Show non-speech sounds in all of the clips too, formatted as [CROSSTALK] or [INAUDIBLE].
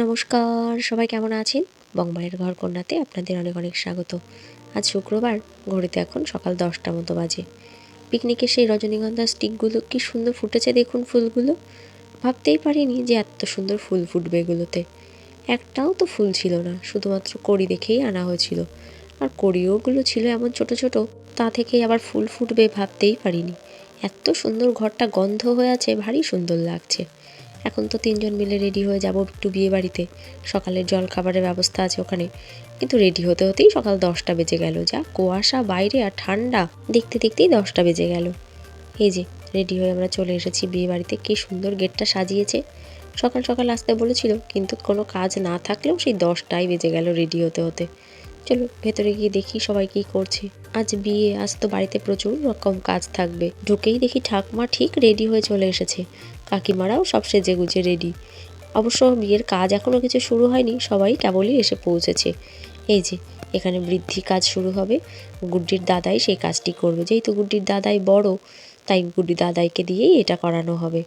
নমস্কার, সবাই কেমন আছেন? বংমায়ের ঘর কন্যাতে আপনাদের অনেক অনেক স্বাগত। আজ শুক্রবার, ঘড়িতে এখন সকাল দশটা মতো বাজে। পিকনিকের সেই রজনীগন্ধা স্টিকগুলো কি সুন্দর ফুটেছে দেখুন ফুলগুলো। ভাবতেই পারিনি যে এত সুন্দর ফুল ফুটবে এগুলোতে। একটাও তো ফুল ছিল না, শুধুমাত্র কড়ি দেখেই আনা হয়েছিল। আর কড়িওগুলো ছিল এমন ছোট ছোট, তা থেকেই আবার ফুল ফুটবে ভাবতেই পারিনি। এত সুন্দর ঘরটা গন্ধ হয়ে আছে, ভারী সুন্দর লাগছে। এখন তো তিনজন মিলে রেডি হয়ে যাব একটু বিয়ে বাড়িতে। সকালের জল খাবারের ব্যবস্থা আছে ওখানে। কিন্তু রেডি হতে হতেই সকাল দশটা বেজে গেল যা। কুয়াশা, বাইরে আর ঠান্ডা। দেখতে দেখতেই দশটা বেজে গেল। এই যে রেডি হয়ে আমরা চলে এসেছি বিয়ে বাড়িতে। কি সুন্দর গেটটা সাজিয়েছে। সকাল সকাল আসতে বলেছিল, কিন্তু কোনো কাজ না থাকলেও সেই দশটাই বেজে গেল রেডি হতে হতে। চলো, ভেতরে গিয়ে দেখি সবাই কি করছে। আজ বিয়ে, আজ তো বাড়িতে প্রচুর রকম কাজ থাকবে। ঢুকেই দেখি ঠাকুমা ঠিক রেডি হয়ে চলে এসেছে। কাকিমারাও সব সেজে গুজে রেডি অবশ্য বিয়ের কাজ এখনও কিছু শুরু হয়নি, সবাই কেবলই এসে পৌঁছেছে। এই যে, এখানে বৃদ্ধি কাজ শুরু হবে। গুড্ডির দাদাই সেই কাজটি করবে। যেহেতু গুড্ডির দাদাই বড়, তাই গুড্ডি দাদাইকে দিয়েই এটা করানো হবে।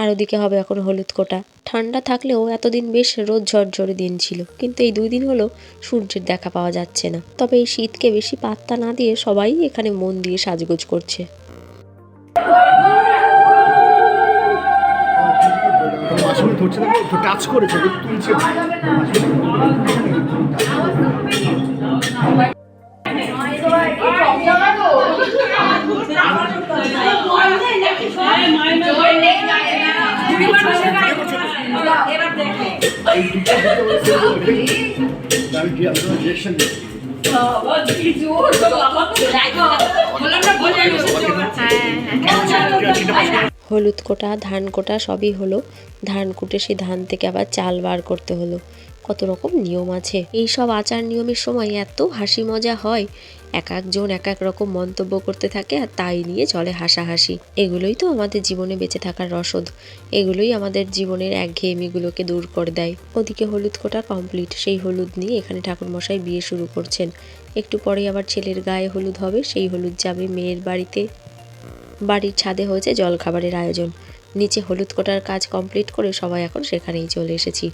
আর ওদিকে হবে এখন হলুদ কোটা। ঠান্ডা থাকলেও এতদিন বেশ রোদ ঝরঝরে দিন ছিল কিন্তু এই দুই দিন হলো সূর্যের দেখা পাওয়া যাচ্ছে না। তবে এই শীতকে বেশি পাত্তা না দিয়ে সবাই এখানে মন দিয়ে সাজগোজ করছে। টাচ করেছে তুলছে। আমি কি আপনার রিয়েকশন দিচ্ছি হলুদ কোটা ধান কোটা সবই হলো। ধান কুটে সেই ধান থেকে আবার চাল বার করতে হলো। কত রকম নিয়ম আছে। এই সব আচার নিয়মের সময় এত হাসি মজা হয়। এক একজন এক এক রকম মন্তব্য করতে থাকে আর তাই নিয়ে চলে হাসাহাসি। এগুলোই তো আমাদের জীবনে বেঁচে থাকার রসদ। এগুলোই আমাদের জীবনের একঘেয়েমিগুলোকে দূর করে দেয়। ওদিকে হলুদ কোটা কমপ্লিট সেই হলুদ নিয়ে এখানে ঠাকুরমশাই বিয়ে শুরু করছেন। একটু পরে আবার ছেলের গায়ে হলুদ হবে, সেই হলুদ যাবে মেয়ের বাড়িতে। বাড়ির ছাদে হয়েছে জলখাবারের আয়োজন। নিচে হলুদ কোটার কাজ কমপ্লিট করে সবাই এখন সেখানেই চলে এসেছি।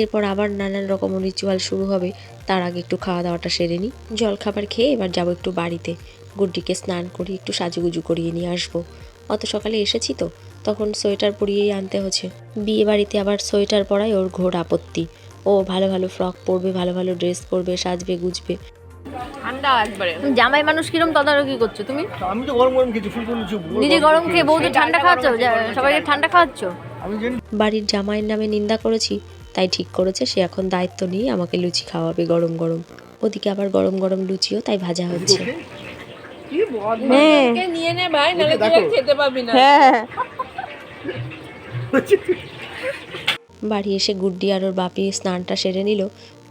এরপর আবার নানান রকম রিচুয়াল শুরু হবে। তার আগে একটু খাওয়া দাওয়াটা সেরে নিই জলখাবার খেয়ে এবার যাব একটু বাড়িতে। গুড্ডিকে স্নান করিয়ে একটু সাজুগুজু করিয়ে নিয়ে আসব। অত সকালে এসেছি তো তখন সোয়েটার পরিয়েই আনতে হচ্ছে। বিয়ে বাড়িতে আবার সোয়েটার পরায় ওর ঘোর আপত্তি। ও ভালো ভালো ফ্রক পরবে ভালো ভালো ড্রেস পরবে সাজবে গুজবে। ঠান্ডা একবারে। জামাই মানুষ কিরম তদারকি করছ তুমি? আমি তো গরম গরম কিছু ফুল ফুল নিজে গরম খেয়ে বউদের ঠান্ডা খাওয়াচ্ছ? সবাইকে ঠান্ডা খাওয়াচ্ছ? বাড়ির জামাইয়ের নামে নিন্দা করেছি। তাই ঠিক করেছে সে এখন দায়িত্ব নিয়ে আমাকে লুচি খাওয়াবে গরম গরম। ওদিকে আবার গরম গরম লুচিও তাই ভাজা হচ্ছে। হ্যাঁ। নিয়ে নে ভাই নাহলে তুই আর খেতে পাবি না। হ্যাঁ। [LAUGHS] বাড়ি এসে গুড্ডি আর ওর বাপি স্নানটা সেরে নিল।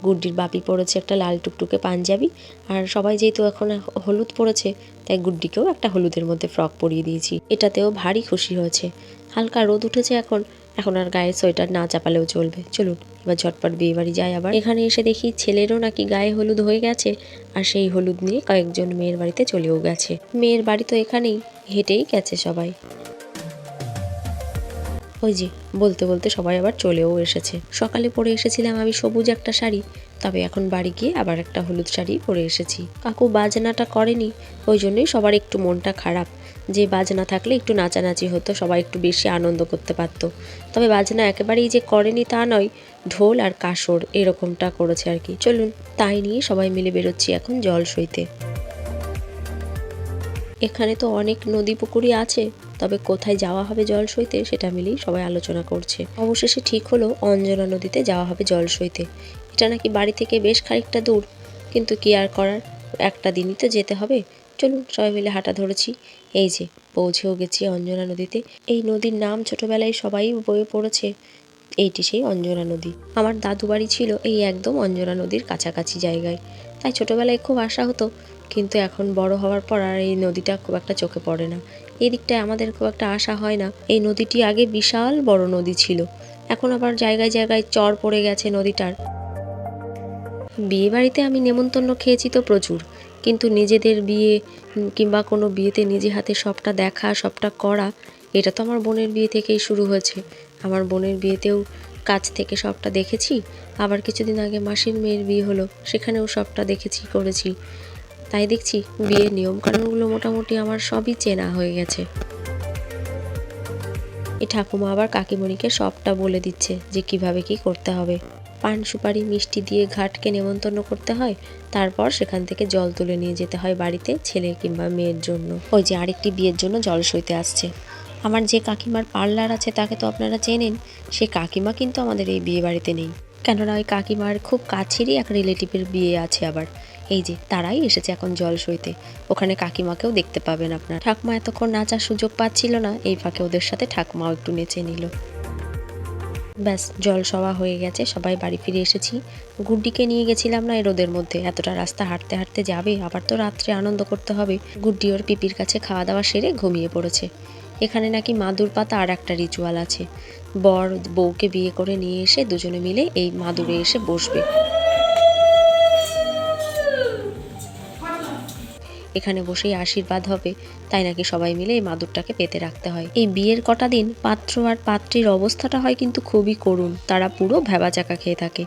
গুড্ডির বাপি পরেছে একটা লাল টুকটুকে পাঞ্জাবি আর সবাই যেহেতু এখন হলুদ পরেছে তাই গুড্ডিকেও একটা হলুদের মধ্যে ফ্রক পরিয়ে দিয়েছি। এটাতেও ভারী খুশি হয়েছে। হালকা রোদ উঠেছে এখন এখন আর গায়ে সোয়েটার না চাপালেও চলবে। চলুন, এবার ঝটপট বিয়ে বাড়ি যায় আবার। এখানে এসে দেখি ছেলেরও নাকি গায়ে হলুদ হয়ে গেছে, আর সেই হলুদ নিয়ে কয়েকজন মেয়ের বাড়িতে চলেও গেছে। মেয়ের বাড়ি তো এখানেই, হেঁটেই গেছে সবাই। ওই যে, বলতে বলতে সবাই আবার চলেও এসেছে। সকালে পরে এসেছিলাম আমি সবুজ একটা শাড়ি, তবে এখন বাড়ি গিয়ে আবার একটা হলুদ শাড়ি পরে এসেছি। কাকু বাজনাটা করেনি, ওই জন্যই সবার একটু মনটা খারাপ। যে বাজনা থাকলে একটু নাচানাচি হতো, সবাই একটু বেশি আনন্দ করতে পারতো। তবে বাজনা একেবারেই যে করেনি তা নয়, ঢোল আর কাসর এরকমটা করেছে আর কি। চলুন, তাই নিয়ে সবাই মিলে বেরোচ্ছি এখন জল সইতে এখানে তো অনেক নদী পুকুরই আছে তবে কোথায় যাওয়া হবে জল সইতে সেটা মিলেই সবাই আলোচনা করছে। অবশেষে ঠিক হলো অঞ্জনা নদীতে যাওয়া হবে জল সইতে এটা নাকি বাড়ি থেকে বেশ খানিকটা দূর, কিন্তু কি আর করার? একটা দিনই তো যেতে হবে। চলুন, সবাই মিলে হাঁটা ধরেছি। এই যে, পৌঁছেও গেছি অঞ্জনা নদীতে। এই নদীর নাম ছোটবেলায় সবাই বয়ে পড়েছে। এইটি সেই অঞ্জনা নদী। আমার দাদু বাড়ি ছিল এই একদম অঞ্জনা নদীর কাছাকাছি জায়গায়। তাই ছোটবেলায় খুব আশা হতো, কিন্তু এখন বড় হওয়ার পর আর এই নদীটা খুব একটা চোখে পড়ে না। এই দিকটায় আমাদের খুব একটা আশা হয় না। এই নদীটি আগে বিশাল বড় নদী ছিল। এখন আবার জায়গায় জায়গায় চর পড়ে গেছে নদীটার। বিয়ে বাড়িতে আমি নেমন্তন্ন খেয়েছি তো প্রচুর। কিন্তু নিজেদের বিয়ে কিংবা কোনো বিয়েতে নিজে হাতে সবটা দেখা, সবটা করা, এটা তো আমার বোনের বিয়ে থেকেই শুরু হয়েছে। আমার বোনের বিয়েতেও কাছ থেকে সবটা দেখেছি। আবার কিছুদিন আগে মাসির মেয়ের বিয়ে হলো, সেখানেও সবটা দেখেছি, করেছি। তাই দেখছি বিয়ের নিয়মকানুনগুলো মোটামুটি আমার সবই চেনা হয়ে গেছে। এই ঠাকুমা আবার কাকিমণিকে সবটা বলে দিচ্ছে যে কীভাবে কি করতে হবে। পান সুপারি মিষ্টি দিয়ে ঘাটকে নেমন্তন্ন করতে হয়, তারপর সেখান থেকে জল তুলে নিয়ে যেতে হয় বাড়িতে ছেলে কিংবা মেয়ের জন্য। ওই যে আরেকটি বিয়ের জন্য জল সইতে আসছে। আমার যে কাকিমার পার্লার আছে তাকে তো আপনারা চেনেন, সে কাকিমা কিন্তু আমাদের এই বিয়ে বাড়িতে নেই। কেননা ওই কাকিমার খুব কাছেরই এক রিলেটিভের বিয়ে আছে আবার। এই যে, তারাই এসেছে এখন জল সইতে। ওখানে কাকিমাকেও দেখতে পাবেন আপনার। ঠাকুমা এতক্ষণ নাচার সুযোগ পাচ্ছিল না, এই ফাঁকে ওদের সাথে ঠাকুমাও একটু নেচে নিল। ব্যাস, জল সওয়া হয়ে গেছে, সবাই বাড়ি ফিরে এসেছি। গুড্ডিকে নিয়ে গেছিলাম না এই রোদের মধ্যে। এতটা রাস্তা হাঁটতে হাঁটতে যাবে, আবার তো রাত্রে আনন্দ করতে হবে। গুড্ডি ওর পিপির কাছে খাওয়া দাওয়া সেরে ঘুমিয়ে পড়েছে। এখানে নাকি মাদুর পাতা আর একটা রিচুয়াল আছে। বর বউকে বিয়ে করে নিয়ে এসে দুজনে মিলে এই মাদুরে এসে বসবে। এখানে বসেই আশীর্বাদ হবে। তাই নাকি সবাই মিলে এই মাদুরটাকে পেতে রাখতে হয়? এই বিয়ের কটা দিন পাত্র আর পাত্রীর অবস্থাটা হয় কিন্তু খুবই করুণ। তারা পুরো ভেবাচাকা খেয়ে থাকে।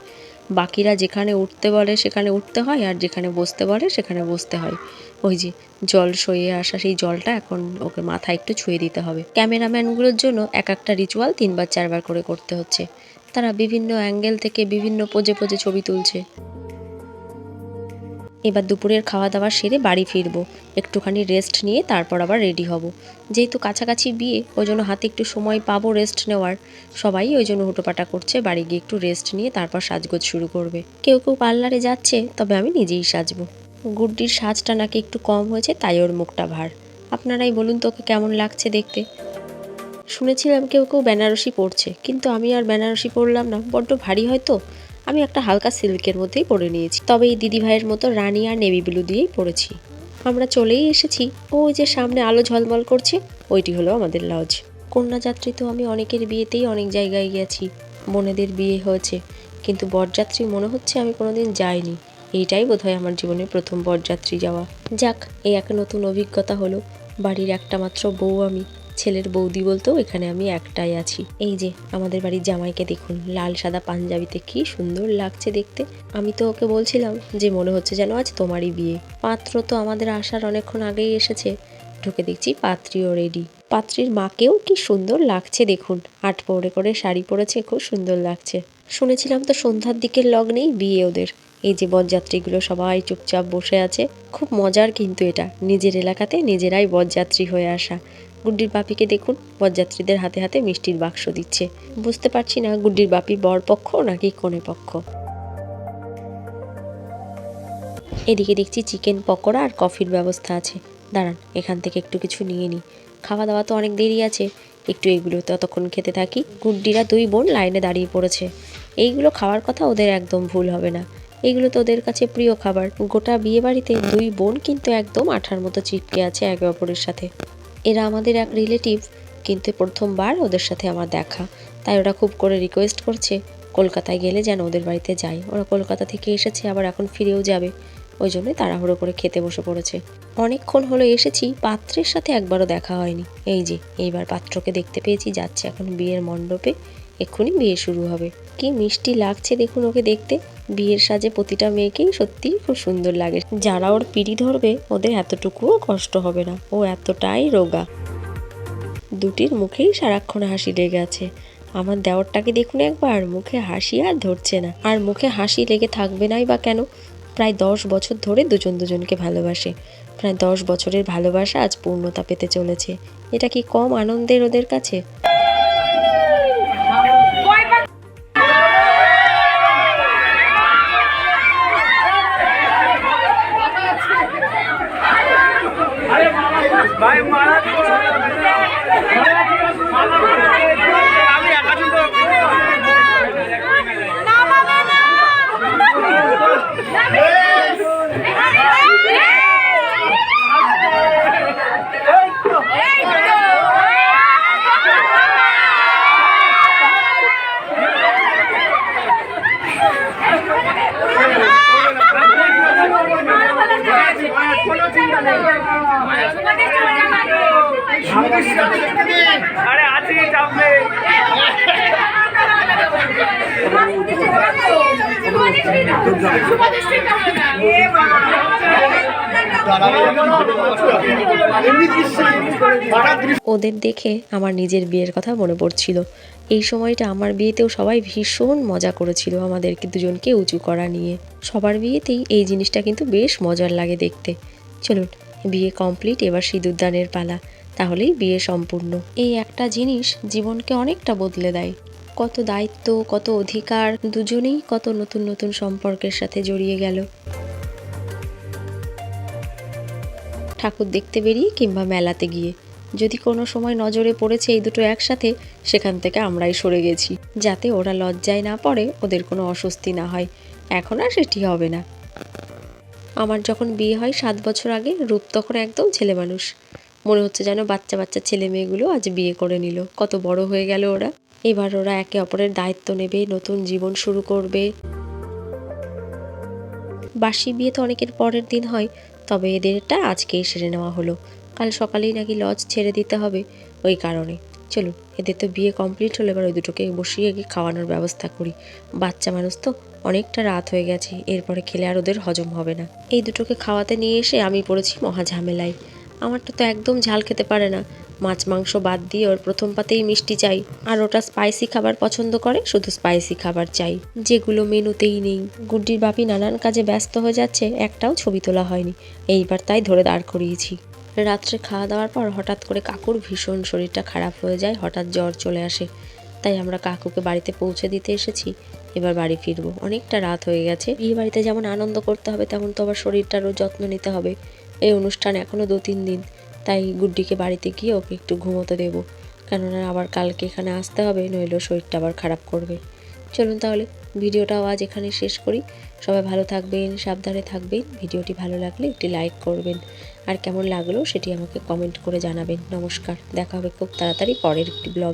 বাকিরা যেখানে উঠতে বলে সেখানে উঠতে হয় আর যেখানে বসতে বলে সেখানে বসতে হয়। ওই যে জল সয়ে আসা সেই জলটা এখন ওকে মাথায় একটু ছুঁয়ে দিতে হবে। ক্যামেরাম্যানগুলোর জন্য এক একটা রিচুয়াল তিনবার চারবার করে করতে হচ্ছে। তারা বিভিন্ন অ্যাঙ্গেল থেকে বিভিন্ন পোজে পোজে ছবি তুলছে। এবার দুপুরের খাওয়া দাওয়া সেরে বাড়ি ফিরবো। একটুখানি রেস্ট নিয়ে তারপর আবার রেডি হব। যেহেতু কাছাকাছি বিয়ে ওই জন্য হাতে একটু সময় পাবো রেস্ট নেওয়ার। সবাই ওই জন্য হুটোপাটা করছে, বাড়ি গিয়ে একটু রেস্ট নিয়ে তারপর সাজগোজ শুরু করবে। কেউ কেউ পার্লারে যাচ্ছে, তবে আমি নিজেই সাজবো। গুড্ডির সাজটা নাকি একটু কম হয়েছে, তাই ওর মুখটা ভার। আপনারাই বলুন তোকে কেমন লাগছে দেখতে। শুনেছিলাম কেউ কেউ বেনারসি পরছে, কিন্তু আমি আর বেনারসি পরলাম না, বড্ড ভারী হয়তো আমি একটা হালকা সিল্কের মধ্যেই পরে নিয়েছি। তবে এই দিদি ভাইয়ের মতো রানি আর নেভি ব্লু দিয়েই পরেছি। আমরা চলেই এসেছি। ওই যে সামনে আলো ঝলমল করছে, ওইটি হলো আমাদের লজ। কন্যাযাত্রী তো আমি অনেকের বিয়েতেই অনেক জায়গায় গেছি। বোনেদের বিয়ে হয়েছে। কিন্তু বরযাত্রী মনে হচ্ছে আমি কোনোদিন যাইনি। এইটাই বোধহয় আমার জীবনের প্রথম বরযাত্রী যাওয়া। যাক, এই এক নতুন অভিজ্ঞতা হলো। বাড়ির একটা মাত্র বউ আমি। ছেলের বৌদি বলতেও এখানে আমি একটাই আছি। এই যে, আমাদের বাড়ির জামাইকে দেখুন, লাল সাদা পাঞ্জাবিতে কি সুন্দর লাগছে দেখতে। আমি তো ওকে বলছিলাম যে, মনে হচ্ছে যেন আজ তোমারই বিয়ে। পাত্র তো আমাদের আসার অনেকক্ষণ আগেই এসেছে। ঢুকে দেখছি পাত্রীও রেডি পাত্রীর মাকেও কি সুন্দর লাগছে দেখুন। আট পরে করে শাড়ি পরেছে, খুব সুন্দর লাগছে। শুনেছিলাম তো সন্ধ্যার দিকের লগ্নেই বিয়ে ওদের। এই যে, বরযাত্রীগুলো সবাই চুপচাপ বসে আছে। খুব মজার কিন্তু এটা, নিজের এলাকাতে নিজেরাই বরযাত্রী হয়ে আসা। গুড্ডির বাপিকে দেখুন, বরযাত্রীদের হাতে হাতে মিষ্টির বাক্স দিচ্ছে। বুঝতে পারছি না গুড্ডির বাপি বর পক্ষ নাকি কনে পক্ষ। এদিকে দেখছি চিকেন, পকোড়া আর কফির ব্যবস্থা আছে। দাঁড়ান, এখান থেকে একটু কিছু নিয়ে নিই খাওয়া দাওয়া তো অনেক দেরি আছে। একটু এগুলো ততক্ষণ খেতে থাকি। গুড্ডিরা দুই বোন লাইনে দাঁড়িয়ে পড়েছে। এইগুলো খাওয়ার কথা ওদের একদম ভুল হবে না। এগুলো তো ওদের কাছে প্রিয় খাবার। গোটা বিয়ে বাড়িতে দুই বোন কিন্তু একদম আঠার মতো চিপকে আছে একে অপরের সাথে। এরা আমাদের এক রিলেটিভ কিন্তু প্রথমবার ওদের সাথে আমার দেখা। তাই ওরা খুব করে রিকোয়েস্ট করছে, কলকাতায় গেলে যেন ওদের বাড়িতে যাই। ওরা কলকাতা থেকে এসেছে, আবার এখন ফিরেও যাবে। ওই জন্যই তাড়াহুড়ো করে খেতে বসে পড়েছে। অনেকক্ষণ হলো এসেছি, পাত্রের সাথে একবারও দেখা হয়নি। এই যে, এইবার পাত্রকে দেখতে পেয়েছি, যাচ্ছে এখন বিয়ের মণ্ডপে। এক্ষুনি বিয়ে শুরু হবে। কি মিষ্টি লাগছে দেখুন ওকে দেখতে। বিয়ের সাজে প্রতিটা মেয়েকেই সত্যিই খুব সুন্দর লাগে। যারা ওর পিড়ি ধরবে, ওদের এতটুকুও কষ্ট হবে না। ও এতটাই রোগা। দুটির মুখেই সারাক্ষণ হাসি লেগে আছে। আমার দেওরটাকে দেখুন একবার, মুখে হাসি আর ধরছে না। আর মুখে হাসি লেগে থাকবে নাই বা কেন? প্রায় দশ বছর ধরে দুজন দুজনকে ভালোবাসে। প্রায় দশ বছরের ভালোবাসা আজ পূর্ণতা পেতে চলেছে। এটা কি কম আনন্দের ওদের কাছে? ওদের দেখে আমার নিজের বিয়ের কথা মনে পড়ছিল। এই সময়টা আমার বিয়েতেও সবাই ভীষণ মজা করেছিল আমাদেরকে দুজনকে উঁচু করা নিয়ে। সবার বিয়েতেই এই জিনিসটা কিন্তু বেশ মজার লাগে দেখতে। চলুন, বিয়ে কমপ্লিট এবার সিঁদুরদানের পালা। তাহলেই বিয়ে সম্পূর্ণ। এই একটা জিনিস জীবনকে অনেকটা বদলে দেয়। কত দায়িত্ব, কত অধিকার, দুজনেই কত নতুন নতুন সম্পর্কের সাথে জড়িয়ে গেল। ঠাকুর দেখতে বেরিয়ে কিংবা মেলাতে গিয়ে। যদি কোনো সময় নজরে পড়েছে এই দুটো একসাথে, সেখান থেকে আমরাই সরে গেছি। যাতে ওরা লজ্জায় না পড়ে, ওদের কোনো অস্বস্তি না হয়। এখন আর সেটি হবে না। আমার যখন বিয়ে হয় সাত বছর আগে, রূপ তখন একদম ছেলে মানুষ। মনে হচ্ছে যেন বাচ্চা বাচ্চা ছেলে মেয়েগুলো আজ বিয়ে করে নিল। কত বড় হয়ে গেল ওরা। এবার ওরা একে অপরের দায়িত্ব নেবে, নতুন জীবন শুরু করবে। বাসি বিয়ে তো অনেকের পরের দিন হয়, তবে এদেরটা আজকেই সেরে নেওয়া হলো। কাল সকালেই নাকি লজ ছেড়ে দিতে হবে ওই কারণে। চলুন, এদের তো বিয়ে কমপ্লিট হলো, এবার ওই দুটোকে বসিয়ে গিয়ে খাওয়ানোর ব্যবস্থা করি। বাচ্চা মানুষ তো অনেকটা রাত হয়ে গেছে, এরপরে খেলে আর ওদের হজম হবে না। এই দুটোকে খাওয়াতে নিয়ে এসে আমি পড়েছি মহা ঝামেলায়। আমারটা তো একদম ঝাল খেতে পারে না। মাছ মাংস বাদ দিয়ে ওর প্রথম পাতেই মিষ্টি চাই। আর ওটা স্পাইসি খাবার পছন্দ করে, শুধু স্পাইসি খাবার চাই। যেগুলো মেনুতেই নেই। গুড্ডির বাপি নানান কাজে ব্যস্ত হয়ে যাচ্ছে, একটাও ছবি তোলা হয়নি। এইবার তাই ধরে দাঁড় করিয়েছি। রাত্রে খাওয়া দাওয়ার পর হঠাৎ করে কাকুর ভীষণ শরীরটা খারাপ হয়ে যায়, হঠাৎ জ্বর চলে আসে। তাই আমরা কাকুকে বাড়িতে পৌঁছে দিতে এসেছি। এবার বাড়ি ফিরবো। অনেকটা রাত হয়ে গেছে। বিয়ে বাড়িতে যেমন আনন্দ করতে হবে, তেমন তো আবার শরীরটারও যত্ন নিতে হবে। এই অনুষ্ঠান এখনও দু তিন দিন, তাই গুড্ডিকে বাড়িতে গিয়ে ওকে একটু ঘুমোতে দেবো। কেননা আবার কালকে এখানে আসতে হবে, নইলেও শরীরটা আবার খারাপ করবে। চলুন তাহলে, ভিডিওটাও আজ এখানে শেষ করি। সবাই ভালো থাকবেন, সাবধানে থাকবেন। ভিডিওটি ভালো লাগলে একটি লাইক করবেন। আর কেমন লাগল সেটি আমাকে কমেন্ট করে জানাবেন। নমস্কার, দেখা হবে খুব তাড়াতাড়ি পরের একটি ব্লগে